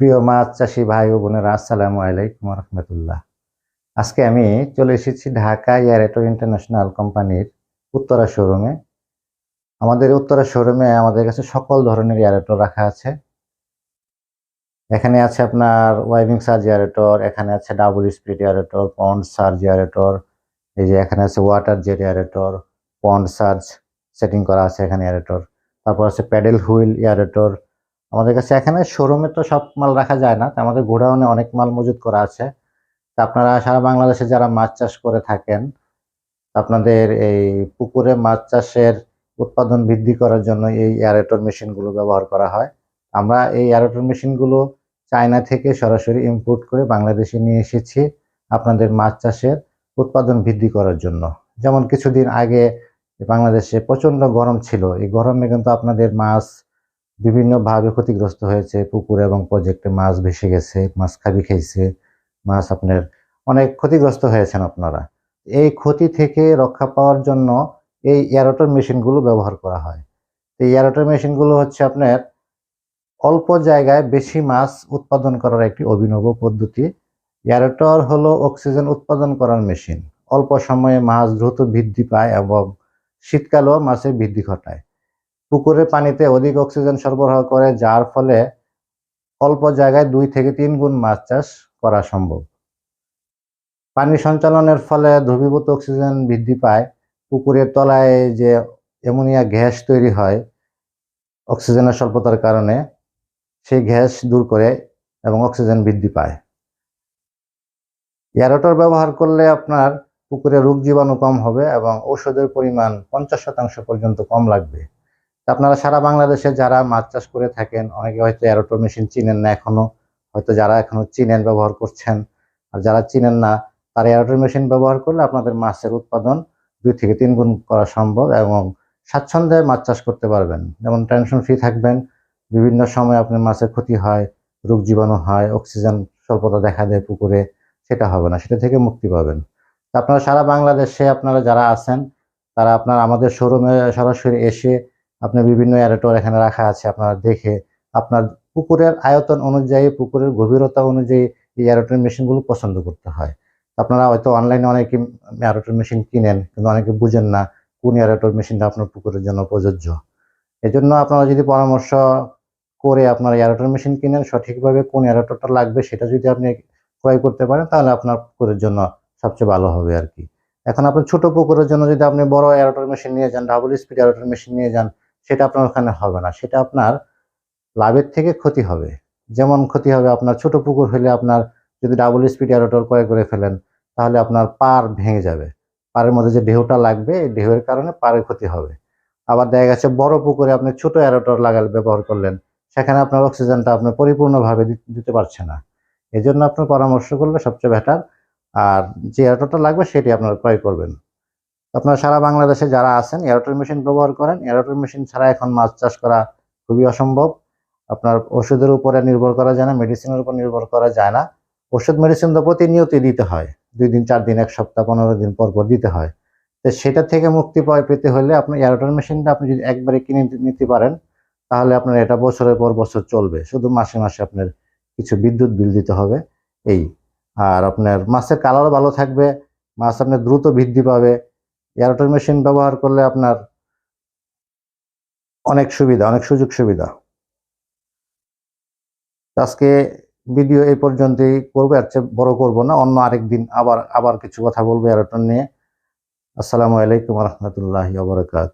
প্রিয় মাছ চাষি ভাই ও বোনেরা, আসসালামু আলাইকুম রহমতুল্লাহ। আজকে আমি চলে এসেছি ঢাকা এয়ারেটো ইন্টারন্যাশনাল কোম্পানির উত্তরা শোরুমে। আমাদের উত্তরা শোরুমে আমাদের কাছে সকল ধরনের এয়ারেটর রাখা আছে। এখানে আছে আপনার ওয়াইভিং সার্জ এয়ারেটর এখানে আছে double speed aerator pond surge aerator এই যে এখানে আছে water jet aerator pond surge setting করা আছে এখানে এয়ারেটর তারপর আছে প্যাডেল হুইল এয়ারেটর আমাদের কাছে এখানে শোরুমে তো সব মাল রাখা যায় না আমাদের গোডাউনে অনেক মাল মজুত করা আছে। তা আপনারা সারা বাংলাদেশে যারা মাছ চাষ করে থাকেন আপনাদের এই পুকুরে মাছ চাষের উৎপাদন বৃদ্ধি করার জন্য এই এয়ারেটর মেশিনগুলো ব্যবহার করা হয়। আমরা এই এয়ারেটর মেশিনগুলো চায়না থেকে সরাসরি ইম্পোর্ট করে বাংলাদেশে নিয়ে এসেছি আপনাদের মাছ চাষের উৎপাদন বৃদ্ধি করার জন্য। যেমন কিছুদিন আগে বাংলাদেশে প্রচণ্ড গরম ছিল, এই গরমে কিন্তু আপনাদের মাছ বিভিন্নভাবে ক্ষতিগ্রস্ত হয়েছে, পুকুরে এবং প্রজেক্টে মাছ ভেসে গেছে, মাছ খাবি খেয়েছে মাছ আপনার অনেক ক্ষতিগ্রস্ত হয়েছেন আপনারা। এই ক্ষতি থেকে রক্ষা পাওয়ার জন্য এই এয়ারোটর মেশিনগুলো ব্যবহার করা হয়। এই এয়ারোটর মেশিনগুলো হচ্ছে আপনার অল্প জায়গায় বেশি মাছ উৎপাদন করার একটি অভিনব পদ্ধতি। এয়ারোটর হলো অক্সিজেন উৎপাদন করার মেশিন অল্প সময়ে মাছ দ্রুত বৃদ্ধি পায় এবং শীতকালেও মাছের বৃদ্ধি ঘটায়। পুকুরের পানিতে অধিক অক্সিজেন সরবরাহ করে, যার ফলে অল্প জায়গায় দুই থেকে তিন গুণ মাছ চাষ করা সম্ভব। পানি সঞ্চালনের ফলে দ্রবীভূত অক্সিজেন বৃদ্ধি পায়। পুকুরের তলায় যে অ্যামোনিয়া গ্যাস তৈরি হয় অক্সিজেনের স্বল্পতার কারণে, সেই গ্যাস দূর করে এবং অক্সিজেন বৃদ্ধি পায়। এয়ারোটর ব্যবহার করলে আপনার পুকুরে রোগ জীবাণু কম হবে এবং ঔষধের পরিমাণ পঞ্চাশ শতাংশ পর্যন্ত কম লাগবে। আপনারা সারা বাংলাদেশে যারা মাছ চাষ করে থাকেন, অনেকে হয়তো এয়ারোটর মেশিন চিনেন না এখনও, হয়তো যারা এখনও চিনেন, ব্যবহার করছেন। আর যারা চিনেন না, তারা এয়ারোটর মেশিন ব্যবহার করলে আপনাদের মাছের উৎপাদন দুই থেকে তিন গুণ করা সম্ভব এবং স্বাচ্ছন্দ্যে মাছ চাষ করতে পারবেন। যেমন টেনশন ফ্রি থাকবেন, বিভিন্ন সময় আপনার মাছের ক্ষতি হয়, রোগ জীবাণু হয়, অক্সিজেন স্বল্পতা দেখা দেয় পুকুরে, সেটা হবে না, সেটা থেকে মুক্তি পাবেন। আপনারা সারা বাংলাদেশে আপনারা যারা আছেন, তারা আপনার আমাদের শোরুমে সরাসরি এসে আপনার বিভিন্ন এয়ারেটর এখানে রাখা আছে আপনারা দেখে, আপনার পুকুরের আয়তন অনুযায়ী, পুকুরের গভীরতা অনুযায়ী এই এয়ারোটর মেশিনগুলো পছন্দ করতে হয়। আপনারা হয়তো অনলাইনে অনেকে এয়ারোটর মেশিন কিনেন, কিন্তু অনেকে বুঝেন না কোন এয়ারোটর মেশিনটা আপনার পুকুরের জন্য প্রযোজ্য। এজন্য আপনারা যদি পরামর্শ করে আপনার এয়ারোটর মেশিন কিনেন, সঠিকভাবে কোন এয়ারোটরটা লাগবে সেটা যদি আপনি ক্রয় করতে পারেন, তাহলে আপনার পুকুরের জন্য সবচেয়ে ভালো হবে আর কি। এখন আপনার ছোট পুকুরের জন্য যদি আপনি বড় এয়ারোটর মেশিন নিয়ে যান, ডাবল স্পিড এয়ারোটর মেশিন নিয়ে যান সেটা আপনার ওখানে হবে না। সেটা আপনার লাভের থেকে ক্ষতি হবে। যেমন ক্ষতি হবে আপনার ছোট পুকুর হলে আপনার যদি ডাবল স্পিড এয়ারোটর ক্রয় করে ফেলেন, তাহলে আপনার পার ভেঙে যাবে। পাড়ের মধ্যে যে ঢেউটা লাগবে, এই ঢেউয়ের কারণে পাড়ের ক্ষতি হবে। আবার দেখা গেছে বড় পুকুরে আপনি ছোট এয়ারোটর লাগাল ব্যবহার করলেন, সেখানে আপনার অক্সিজেনটা আপনি পরিপূর্ণভাবে দিতে পারছে না। এই জন্য আপনার পরামর্শ করলে সবচেয়ে বেটার আর যে এয়ারোটরটা লাগবে, সেটি আপনার ক্রয় করবেন। আপনারা সারা বাংলাদেশে যারা আছেন এয়ারোটর মেশিন ব্যবহার করেন এয়ারোটর মেশিন ছাড়া এখন মাছ চাষ করা খুবই অসম্ভব। আপনার ওষুধের উপরে নির্ভর করা যায় না মেডিসিনের উপর নির্ভর করা যায় না। ওষুধ মেডিসিন তো প্রতিনিয়তই দিতে হয়। দুই দিন, চার দিন, এক সপ্তাহ, পনেরো দিন পর পর দিতে হয়। তো সেটা থেকে মুক্তি পায় পেতে হলে আপনার এয়ারোটর মেশিনটা আপনি যদি একবারে কিনে নিতে পারেন, তাহলে আপনার এটা বছরের পর বছর চলবে। শুধু মাসে মাসে আপনার কিছু বিদ্যুৎ বিল দিতে হবে, এই। আর আপনার মাছের কালারও ভালো থাকবে, মাছ আপনার দ্রুত বৃদ্ধি পাবে। এয়ারোটর মেশিন ব্যবহার করলে আপনার অনেক সুবিধা, অনেক সুযোগ সুবিধা। আজকে ভিডিও এই পর্যন্তই করব আর চেয়ে বড় করব না, অন্য আরেক দিন আবার আবার কিছু কথা বলব এয়ারটেল নিয়ে। আসসালামু আলাইকুম রহমতুল্লাহ বরকাত